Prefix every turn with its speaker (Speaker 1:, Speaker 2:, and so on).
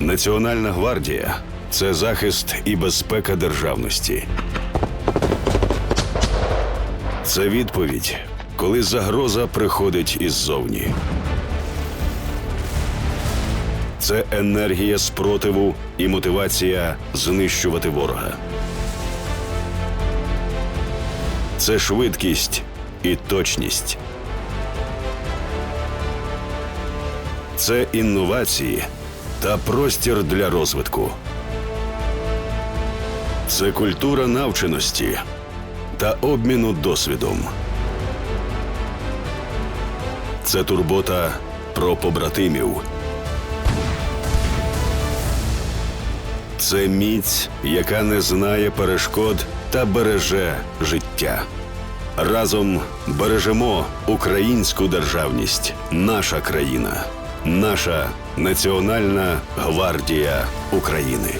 Speaker 1: Національна гвардія це захист і безпека державності. Це відповідь, коли загроза приходить іззовні. Це енергія спротиву і мотивація знищувати ворога. Це швидкість і точність. Це інновації та простір для розвитку. Це культура навченості та обміну досвідом. Це турбота про побратимів. Це міць, яка не знає перешкод та береже життя. Разом бережемо українську державність, наша країна, наша Національна гвардія України.